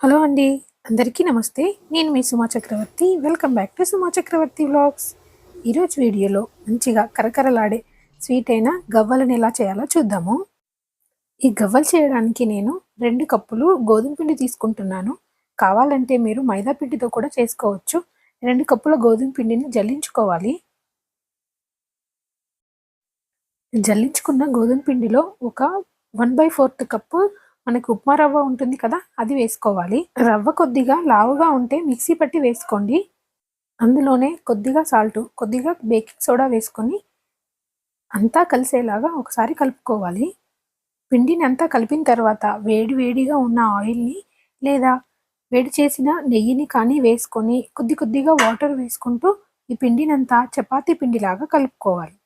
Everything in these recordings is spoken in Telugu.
హలో అండి. అందరికీ నమస్తే. నేను మీ Suma Chakravarthy. Welcome back to Suma Chakravarthy vlogs. ఈరోజు వీడియోలో మంచిగా కరకరలాడే స్వీట్ అయిన గవ్వలను ఎలా చేయాలో చూద్దాము. ఈ గవ్వలు చేయడానికి నేను రెండు కప్పులు గోధుమ పిండి తీసుకుంటున్నాను. కావాలంటే మీరు మైదా పిండితో కూడా చేసుకోవచ్చు. రెండు కప్పుల గోధుమ పిండిని జల్లించుకోవాలి. జల్లించుకున్న గోధుమ పిండిలో ఒక వన్ బై ఫోర్త్ కప్పు మనకి ఉప్మా రవ్వ ఉంటుంది కదా అది వేసుకోవాలి. రవ్వ కొద్దిగా లావుగా ఉంటే మిక్సీ పట్టి వేసుకోండి. అందులోనే కొద్దిగా సాల్ట్ కొద్దిగా బేకింగ్ సోడా వేసుకొని అంతా కలిసేలాగా ఒకసారి కలుపుకోవాలి. పిండిని అంతా కలిపిన తర్వాత వేడి వేడిగా ఉన్న ఆయిల్ని లేదా వేడి చేసిన నెయ్యిని కానీ వేసుకొని కొద్ది కొద్దిగా వాటర్ వేసుకుంటూ ఈ పిండినంతా చపాతీ పిండిలాగా కలుపుకోవాలి.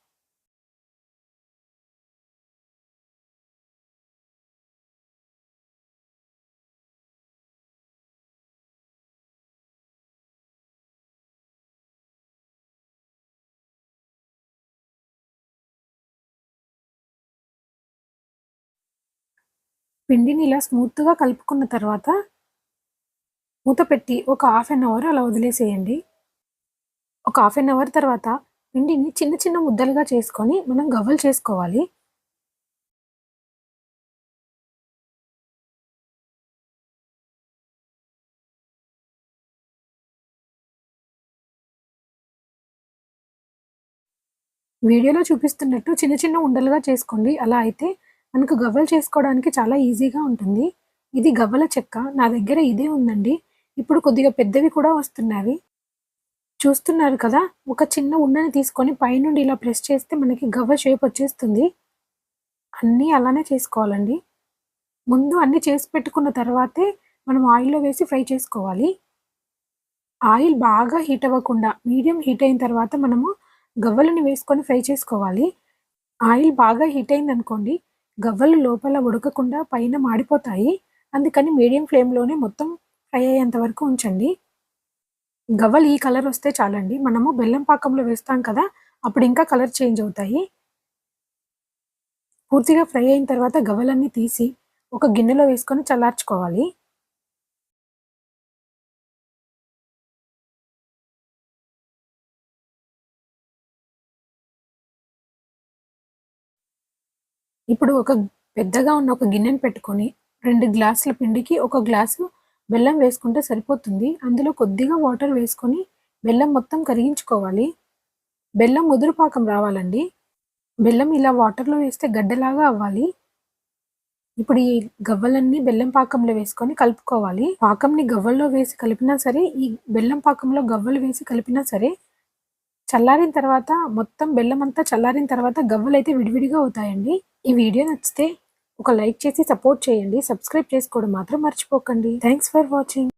పిండిని ఇలా స్మూత్గా కలుపుకున్న తర్వాత మూత పెట్టి ఒక హాఫ్ అన్ అవర్ అలా వదిలేసేయండి. ఒక హాఫ్ అన్ అవర్ తర్వాత పిండిని చిన్న చిన్న ముద్దలుగా చేసుకొని మనం గవ్వలు చేసుకోవాలి. వీడియోలో చూపిస్తున్నట్టు చిన్న చిన్న ఉండలుగా చేసుకోండి. అలా అయితే మనకు గవ్వలు చేసుకోవడానికి చాలా ఈజీగా ఉంటుంది. ఇది గవ్వల చెక్క. నా దగ్గర ఇదే ఉందండి. ఇప్పుడు కొద్దిగా పెద్దవి కూడా వస్తున్నవి చూస్తున్నారు కదా? ఒక చిన్న ఉండని తీసుకొని పైనుండి ఇలా ప్రెస్ చేస్తే మనకి గవ్వ షేప్ వచ్చేస్తుంది. అన్నీ అలానే చేసుకోవాలండి. ముందు అన్నీ చేసి పెట్టుకున్న తర్వాతే మనం ఆయిల్లో వేసి ఫ్రై చేసుకోవాలి. ఆయిల్ బాగా హీట్ అవ్వకుండా మీడియం హీట్ అయిన తర్వాత మనము గవ్వలని వేసుకొని ఫ్రై చేసుకోవాలి. ఆయిల్ బాగా హీట్ అయింది అనుకోండి గవ్వలు లోపల ఉడకకుండా పైన మాడిపోతాయి. అందుకని మీడియం ఫ్లేమ్లోనే మొత్తం ఫ్రై అయ్యేంత వరకు ఉంచండి. గవ్వలు ఈ కలర్ వస్తే చాలండి. మనము బెల్లం పాకంలో వేస్తాం కదా అప్పుడు ఇంకా కలర్ చేంజ్ అవుతాయి. పూర్తిగా ఫ్రై అయిన తర్వాత గవ్వలన్నీ తీసి ఒక గిన్నెలో వేసుకొని చల్లార్చుకోవాలి. ఇప్పుడు ఒక పెద్దగా ఉన్న ఒక గిన్నెను పెట్టుకొని రెండు గ్లాసుల పిండికి ఒక గ్లాసు బెల్లం వేసుకుంటే సరిపోతుంది. అందులో కొద్దిగా వాటర్ వేసుకొని బెల్లం మొత్తం కరిగించుకోవాలి. బెల్లం ముదురు పాకం రావాలండి. బెల్లం ఇలా వాటర్లో వేస్తే గడ్డలాగా అవ్వాలి. ఇప్పుడు ఈ గవ్వలన్నీ బెల్లం పాకంలో వేసుకొని కలుపుకోవాలి. పాకంని గవ్వల్లో వేసి కలిపినా సరే ఈ బెల్లం పాకంలో గవ్వలు వేసి కలిపినా సరే చల్లారిన తర్వాత మొత్తం బెల్లం అంతా చల్లారిన తర్వాత గవ్వలు అయితే విడివిడిగా అవుతాయండి. ఈ వీడియో నచ్చితే ఒక లైక్ చేసి సపోర్ట్ చేయండి. సబ్స్క్రైబ్ చేసుకోవడం మాత్రం మర్చిపోకండి. Thanks for watching